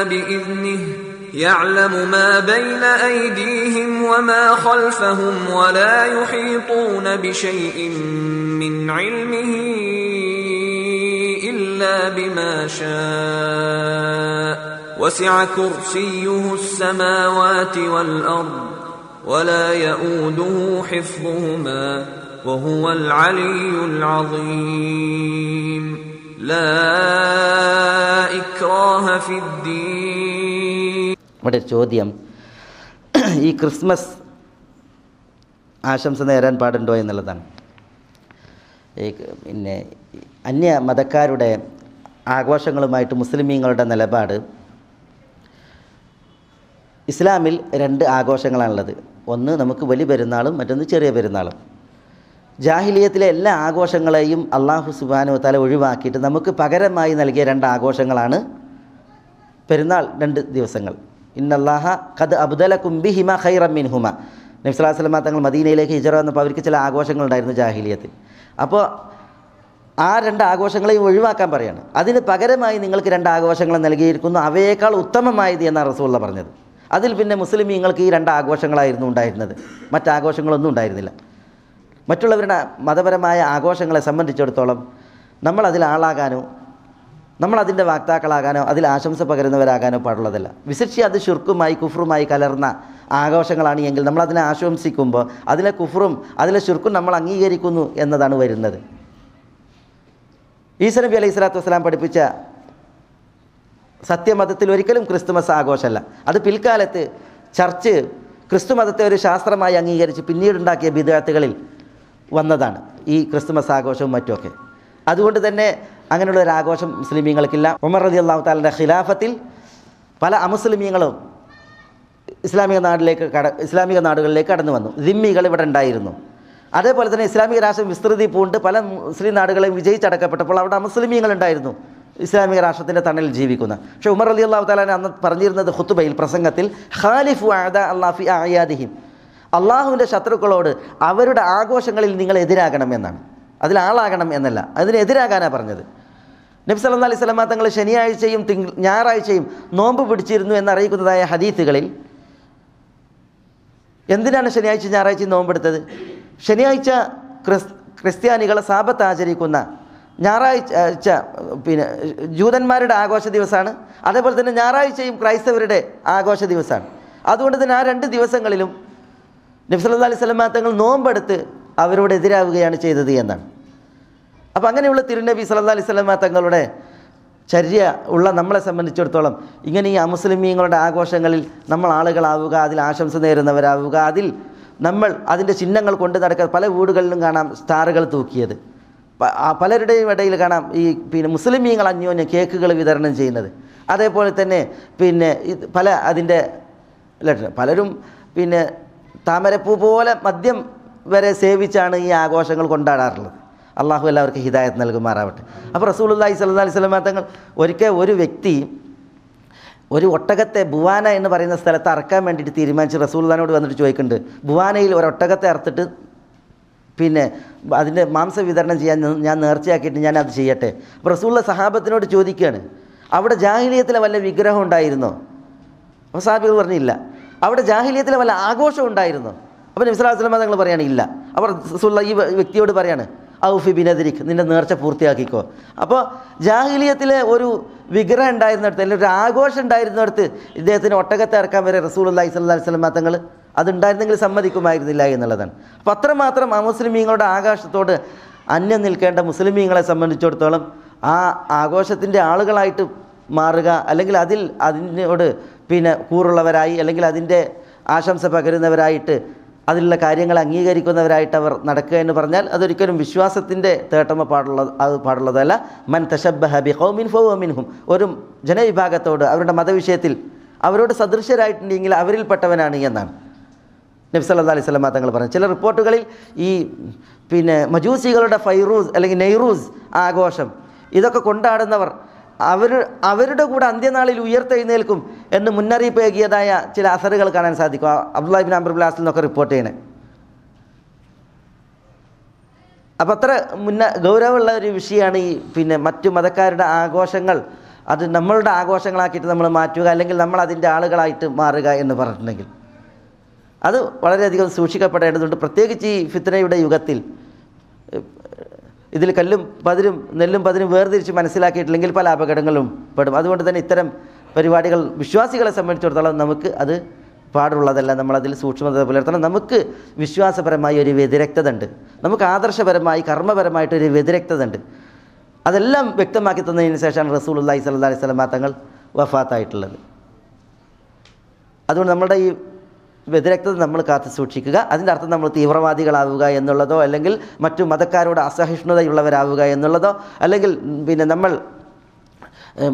الا بإذنه يعلم ما بين أيديهم وما خلفهم ولا يحيطون بشيء من علمه إلا بما شاء. وسع كرسيه السماوات والأرض ولا يئوده حفظهما وهو العلي العظيم. لا ഇവിടെ ചോദ്യം ഈ ക്രിസ്മസ് ആശംസ നേരാൻ പാടുണ്ടോ എന്നുള്ളതാണ്. ഈ പിന്നെ അന്യ മതക്കാരുടെ ആഘോഷങ്ങളുമായിട്ട് മുസ്ലിമീങ്ങളുടെ നിലപാട്. ഇസ്ലാമിൽ രണ്ട് ആഘോഷങ്ങളാണുള്ളത്. ഒന്ന് നമുക്ക് വലിയ പെരുന്നാളും മറ്റൊന്ന് ചെറിയ പെരുന്നാളും. ജാഹിലിയത്തിലെ എല്ലാ ആഘോഷങ്ങളെയും അള്ളാഹു സുബാനു തല ഒഴിവാക്കിയിട്ട് നമുക്ക് പകരമായി നൽകിയ രണ്ട് ആഘോഷങ്ങളാണ് പെരുന്നാൾ രണ്ട് ദിവസങ്ങൾ. ഇന്നല്ലാഹ ഖദ് അബ്ദല കുംബി ഹിമ മിൻഹുമ. നബി നബ്സലാസ്ലമ തങ്ങൾ മദീനയിലേക്ക് ഹിജറ വന്നപ്പോൾ അവർക്ക് ചില ആഘോഷങ്ങളുണ്ടായിരുന്നു ജാഹിലിയത്തിൽ. അപ്പോൾ ആ രണ്ട് ആഘോഷങ്ങളെയും ഒഴിവാക്കാൻ പറയാണ്. അതിന് പകരമായി നിങ്ങൾക്ക് രണ്ട് ആഘോഷങ്ങൾ നൽകിയിരിക്കുന്നു. അവയേക്കാൾ ഉത്തമമായത് എന്നാണ് റസൂള്ള പറഞ്ഞത്. അതിൽ പിന്നെ മുസ്ലിമീങ്ങൾക്ക് ഈ രണ്ട് ആഘോഷങ്ങളായിരുന്നു ഉണ്ടായിരുന്നത്. മറ്റാഘോഷങ്ങളൊന്നും ഉണ്ടായിരുന്നില്ല. മറ്റുള്ളവരുടെ മതപരമായ ആഘോഷങ്ങളെ സംബന്ധിച്ചിടത്തോളം നമ്മൾ അതിൽ ആളാകാനോ നമ്മൾ അതിന്റെ വാക്താക്കളാകാനോ അതിൽ ആശംസ പകരുന്നവരാകാനോ പാടുള്ളതല്ല. വിശിഷ്യ അത് ഷുർക്കുമായി കുഫറുമായി കലർന്ന ആഘോഷങ്ങളാണ് എങ്കിൽ നമ്മൾ അതിനെ ആശംസിക്കുമ്പോൾ അതിലെ കുഫറും അതിലെ ഷുർക്കും നമ്മൾ അംഗീകരിക്കുന്നു എന്നതാണ് വരുന്നത്. ഈസ നബി അലൈഹി സ്വലാത്തു വസ്സലാം പഠിപ്പിച്ച സത്യമതത്തിൽ ഒരിക്കലും ക്രിസ്തുമസ് ആഘോഷമല്ല. അത് പിൽക്കാലത്ത് ചർച്ച് ക്രിസ്തുമതത്തെ ഒരു ശാസ്ത്രമായി അംഗീകരിച്ച് പിന്നീടുണ്ടാക്കിയ വിദ്യാർത്ഥികളിൽ വന്നതാണ് ഈ ക്രിസ്തുമസ് ആഘോഷവും മറ്റുമൊക്കെ. അതുകൊണ്ട് തന്നെ അങ്ങനെയുള്ള ഒരു ആഘോഷം മുസ്ലിമീങ്ങൾക്കില്ല. ഉമർ റതി അള്ളാഹു താലിന്റെ ഖിലാഫത്തിൽ പല അമുസ്ലിമീങ്ങളും ഇസ്ലാമിക നാട്ടിലേക്ക് കട ഇസ്ലാമിക നാടുകളിലേക്ക് കടന്നു വന്നു. ദിമ്മികൾ ഇവിടെ ഉണ്ടായിരുന്നു. അതേപോലെ തന്നെ ഇസ്ലാമിക രാഷ്ട്രം വിസ്തൃതി പൂണ്ട് പല മുസ്ലിം നാടുകളെയും വിജയിച്ചടക്കപ്പെട്ടപ്പോൾ അവിടെ അമുസ്ലിമീങ്ങൾ ഉണ്ടായിരുന്നു ഇസ്ലാമിക രാഷ്ട്രത്തിന്റെ തണലിൽ ജീവിക്കുന്ന. പക്ഷേ ഉമർ അലി അള്ളാഹു താലാൻ അന്ന് പറഞ്ഞിരുന്നത് ഹുത്തുബയിൽ പ്രസംഗത്തിൽ ഖാലിഫു ആദ അള്ളാഫി ആയാദിഹിം അള്ളാഹുവിന്റെ ശത്രുക്കളോട് അവരുടെ ആഘോഷങ്ങളിൽ നിങ്ങൾ എതിരാകണം എന്നാണ്. അതിൽ ആളാകണം എന്നല്ല. അതിനെതിരാകാനാണ് പറഞ്ഞത്. നബി സല്ലാ അലൈഹി സ്വലമ തങ്ങൾ ശനിയാഴ്ചയും തിങ്ക ഞായറാഴ്ചയും നോമ്പ് പിടിച്ചിരുന്നു എന്നറിയിക്കുന്നതായ ഹദീത്തുകളിൽ എന്തിനാണ് ശനിയാഴ്ച ഞായറാഴ്ചയും നോമ്പെടുത്തത് ശനിയാഴ്ച ക്രിസ് ക്രിസ്ത്യാനികൾ സാപത്ത് ആചരിക്കുന്ന ഞായറാഴ്ച പിന്നെ ജൂതന്മാരുടെ ആഘോഷ ദിവസമാണ്. അതേപോലെ തന്നെ ഞായറാഴ്ചയും ക്രൈസ്തവരുടെ ആഘോഷ ദിവസമാണ്. അതുകൊണ്ട് തന്നെ ആ രണ്ട് ദിവസങ്ങളിലും നബ്സല്ലാ അലൈഹി സ്വലമ തങ്ങൾ നോമ്പെടുത്ത് അവരോട് എതിരാവുകയാണ് ചെയ്തത് എന്നാണ്. അപ്പോൾ അങ്ങനെയുള്ള തിരുനബി സല്ലാ അലൈഹി സ്വലമ തങ്ങളുടെ ചര്യ ഉള്ള നമ്മളെ സംബന്ധിച്ചിടത്തോളം ഇങ്ങനെ ഈ അമുസ്ലിമീങ്ങളുടെ ആഘോഷങ്ങളിൽ നമ്മൾ ആളുകളാവുക അതിൽ ആശംസ നേരുന്നവരാവുക അതിൽ നമ്മൾ അതിന്റെ ചിഹ്നങ്ങൾ കൊണ്ട് നടക്കുക പല വീടുകളിലും കാണാം സ്റ്റാറുകൾ തൂക്കിയത്. പലരുടെയും ഇടയിൽ കാണാം ഈ പിന്നെ മുസ്ലിമീങ്ങൾ അന്യോന്യം കേക്കുകൾ വിതരണം ചെയ്യുന്നത്. അതേപോലെ തന്നെ പിന്നെ പല അതിന്റെ പലരും പിന്നെ താമരപ്പൂ പോലെ മദ്യം വരെ സേവിച്ചാണ് ഈ ആഘോഷങ്ങൾ കൊണ്ടാടാറുള്ളത്. അള്ളാഹു എല്ലാവർക്കും ഹിദായത്ത് നൽകുമാറാവട്ടെ. അപ്പോൾ റസൂലുള്ളാഹി സ്വല്ലല്ലാഹി അലൈഹി വസല്ലം തങ്ങൾ ഒരിക്കൽ ഒരു വ്യക്തി ഒരു ഒട്ടകത്തെ ബുവാന എന്ന് പറയുന്ന സ്ഥലത്ത് അറക്കാൻ വേണ്ടിയിട്ട് തീരുമാനിച്ച് റസൂൽദാനോട് വന്നിട്ട് ചോദിക്കുന്നുണ്ട്. ബുവാനയിൽ ഒരു ഒട്ടകത്തെ അറുത്തിട്ട് പിന്നെ അതിന്റെ മാംസ വിതരണം ചെയ്യാൻ ഞാൻ- നേർച്ചയാക്കിയിട്ട് ഞാൻ അത് ചെയ്യട്ടെ. അപ്പോൾ റസൂള്ള സഹാബത്തിനോട് ചോദിക്കുകയാണ് അവിടെ ജാഹിലിയത്തിലെ വല്ല വിഗ്രഹം ഉണ്ടായിരുന്നോ? അപ്പോൾ സാഹിബികൾ പറഞ്ഞില്ല. അവിടെ ജാഹിലിയത്തിലെ വല്ല ആഘോഷം ഉണ്ടായിരുന്നോ? അപ്പോൾ വസല്ലം തങ്ങൾ പറയാണ് ഇല്ല. അപ്പോൾ റസൂള്ള ഈ വ്യക്തിയോട് പറയാണ് ഔഫി ബിനദിരിക്ക് നിന്റെ നേർച്ച പൂർത്തിയാക്കിക്കോ. അപ്പോൾ ജാഹിലിയത്തിലെ ഒരു വിഗ്രഹം ഉണ്ടായിരുന്നിടത്ത് അല്ലെങ്കിൽ ഒരു ആഘോഷം ഉണ്ടായിരുന്നിടത്ത് ഇദ്ദേഹത്തിന് ഒട്ടകത്തെ ഇറക്കാൻ വരെ റസൂൽ അല്ലാഹി സ്വല്ലാ സ്വലമ തങ്ങൾ അതുണ്ടായിരുന്നെങ്കിൽ സമ്മതിക്കുമായിരുന്നില്ല എന്നുള്ളതാണ്. അപ്പോൾ അത്രമാത്രം അമുസ്ലിമീങ്ങളുടെ ആകാശത്തോട് അന്യം നിൽക്കേണ്ട മുസ്ലിമീങ്ങളെ സംബന്ധിച്ചിടത്തോളം ആ ആഘോഷത്തിന്റെ ആളുകളായിട്ട് മാറുക അല്ലെങ്കിൽ അതിൽ അതിനോട് പിന്നെ കൂറുള്ളവരായി അല്ലെങ്കിൽ അതിന്റെ ആശംസ പകരുന്നവരായിട്ട് അതിലുള്ള കാര്യങ്ങൾ അംഗീകരിക്കുന്നവരായിട്ട് അവർ നടക്കുക എന്ന് പറഞ്ഞാൽ അതൊരിക്കലും വിശ്വാസത്തിന്റെ തേട്ടമ പാടുള്ള അത് പാടുള്ളതല്ല. മൻ തശബ്ബഹ ബി ഖൗമിൻ ഫഹുവ മിൻഹും. ഒരു ജനവിഭാഗത്തോട് അവരുടെ മതവിഷയത്തിൽ അവരോട് സദൃശരായിട്ടുണ്ടെങ്കിൽ അവരിൽപ്പെട്ടവനാണ് എന്നാണ്. നബി സല്ലല്ലാഹു അലൈഹി വസല്ലം തങ്ങൾ പറഞ്ഞു. ചില റിപ്പോർട്ടുകളിൽ ഈ പിന്നെ മജൂസികളുടെ ഫൈറൂസ് അല്ലെങ്കിൽ നെയ്റൂസ് ആഘോഷം ഇതൊക്കെ കൊണ്ടാടുന്നവർ അവർ അവരുടെ കൂടെ അന്ത്യനാളിൽ ഉയർത്തെഴുന്നേൽക്കും എന്ന് മുന്നറിയിപ്പ് ഏകിയതായ ചില അസറുകൾ കാണാൻ സാധിക്കും. അബ്ദുല്ലാഹിബിൻ അംബർബുലാസിൽ നിന്നൊക്കെ റിപ്പോർട്ട് ചെയ്യണേ. അപ്പം അത്ര മുന്ന ഗൗരവമുള്ള ഒരു വിഷയമാണ് ഈ പിന്നെ മറ്റു മതക്കാരുടെ ആഘോഷങ്ങൾ. അത് നമ്മളുടെ ആഘോഷങ്ങളാക്കിയിട്ട് നമ്മൾ മാറ്റുക അല്ലെങ്കിൽ നമ്മൾ അതിന്റെ ആളുകളായിട്ട് മാറുക എന്ന് പറഞ്ഞിട്ടുണ്ടെങ്കിൽ. അത് വളരെയധികം സൂക്ഷിക്കപ്പെടേണ്ടതുണ്ട്. പ്രത്യേകിച്ച് ഈ ഫിത്തനയുടെ യുഗത്തിൽ ഇതിൽ കല്ലും പതിരും നെല്ലും പതിരും വേർതിരിച്ച് മനസ്സിലാക്കിയിട്ടില്ലെങ്കിൽ പല അപകടങ്ങളും പെടും. അതുകൊണ്ട് തന്നെ ഇത്തരം പരിപാടികൾ വിശ്വാസികളെ സംബന്ധിച്ചിടത്തോളം നമുക്ക് അത് പാടുള്ളതല്ല. നമ്മളതിൽ സൂക്ഷ്മത പുലർത്തണം. നമുക്ക് വിശ്വാസപരമായി ഒരു വ്യതിരക്തത ഉണ്ട് നമുക്ക് ആദർശപരമായി കർമ്മപരമായിട്ടൊരു വ്യതിരക്തത ഉണ്ട് അതെല്ലാം വ്യക്തമാക്കി തന്നതിന് ശേഷമാണ് റസൂൽ അള്ളാഹി സല്ലാ അലൈഹി സ്വലമാ തങ്ങൾ വഫാത്തായിട്ടുള്ളത്. അതുകൊണ്ട് നമ്മുടെ ഈ വ്യതിരക്തത നമ്മൾ കാത്തു സൂക്ഷിക്കുക. അതിന്റെ അർത്ഥം നമ്മൾ തീവ്രവാദികളാവുക എന്നുള്ളതോ അല്ലെങ്കിൽ മറ്റു മതക്കാരോട് അസഹിഷ്ണുതയുള്ളവരാവുക എന്നുള്ളതോ അല്ലെങ്കിൽ പിന്നെ നമ്മൾ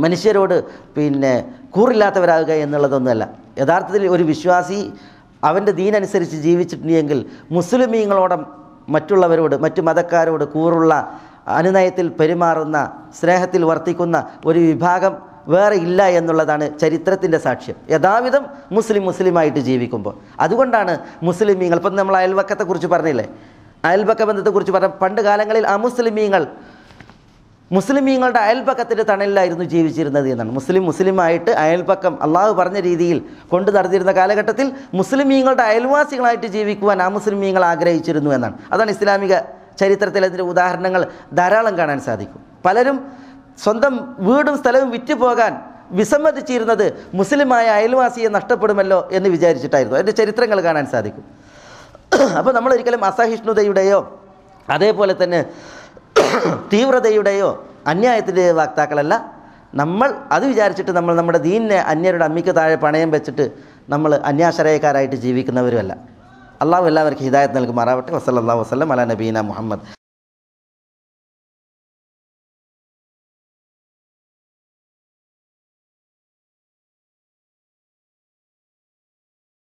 മനുഷ്യരോട് പിന്നെ കൂറില്ലാത്തവരാവുക എന്നുള്ളതൊന്നുമല്ല. യഥാർത്ഥത്തിൽ ഒരു വിശ്വാസി അവന്റെ ദീനനുസരിച്ച് ജീവിച്ചിട്ടുണ്ടെങ്കിൽ മുസ്ലിമീങ്ങളോടും മറ്റുള്ളവരോട് മറ്റു മതക്കാരോട് കൂറുള്ള അനുനയത്തിൽ പെരുമാറുന്ന സ്നേഹത്തിൽ വർത്തിക്കുന്ന ഒരു വിഭാഗം വേറെ ഇല്ല എന്നുള്ളതാണ് ചരിത്രത്തിന്റെ സാക്ഷ്യം. യഥാവിധം മുസ്ലിം മുസ്ലിമായിട്ട് ജീവിക്കുമ്പോൾ. അതുകൊണ്ടാണ് മുസ്ലിമീങ്ങൾ ഇപ്പം നമ്മൾ അയൽവക്കത്തെക്കുറിച്ച് പറഞ്ഞില്ലേ? അയൽവക്ക ബന്ധത്തെക്കുറിച്ച് പറഞ്ഞ പണ്ട് കാലങ്ങളിൽ അമുസ്ലിമീങ്ങൾ മുസ്ലിമീങ്ങളുടെ അയൽപക്കത്തിന്റെ തണലിലായിരുന്നു ജീവിച്ചിരുന്നത് എന്നാണ്. മുസ്ലിം മുസ്ലിമായിട്ട് അയൽപക്കം അള്ളാഹു പറഞ്ഞ രീതിയിൽ കൊണ്ടു നടത്തിയിരുന്ന കാലഘട്ടത്തിൽ മുസ്ലിമീങ്ങളുടെ അയൽവാസികളായിട്ട് ജീവിക്കുവാൻ ആ മുസ്ലിമീങ്ങൾ ആഗ്രഹിച്ചിരുന്നു എന്നാണ്. അതാണ് ഇസ്ലാമിക ചരിത്രത്തിൽ അതിന്റെ ഉദാഹരണങ്ങൾ ധാരാളം കാണാൻ സാധിക്കും. പലരും സ്വന്തം വീടും സ്ഥലവും വിറ്റുപോകാൻ വിസമ്മതിച്ചിരുന്നത് മുസ്ലിമായ അയൽവാസിയെ നഷ്ടപ്പെടുമല്ലോ എന്ന് വിചാരിച്ചിട്ടായിരുന്നു. അതിന്റെ ചരിത്രങ്ങൾ കാണാൻ സാധിക്കും. അപ്പോൾ നമ്മൾ ഒരിക്കലും അസഹിഷ്ണുതയുടെയോ അതേപോലെ തന്നെ തീവ്രതയുടെയോ അന്യായത്തിന്റെയോ വാക്താക്കളല്ല. നമ്മൾ അത് വിചാരിച്ചിട്ട് നമ്മൾ നമ്മുടെ ദീനിനെ അന്യരുടെ അമ്മിക്ക് താഴെ പണയം വെച്ചിട്ട് നമ്മൾ അന്യാശ്രയക്കാരായിട്ട് ജീവിക്കുന്നവരുമല്ല. അള്ളാഹു എല്ലാവർക്കും ഹിദായത്ത് നൽകുമാറാവട്ടെ. വസല്ലാ വസ്ലം അല നബീന മുഹമ്മദ്.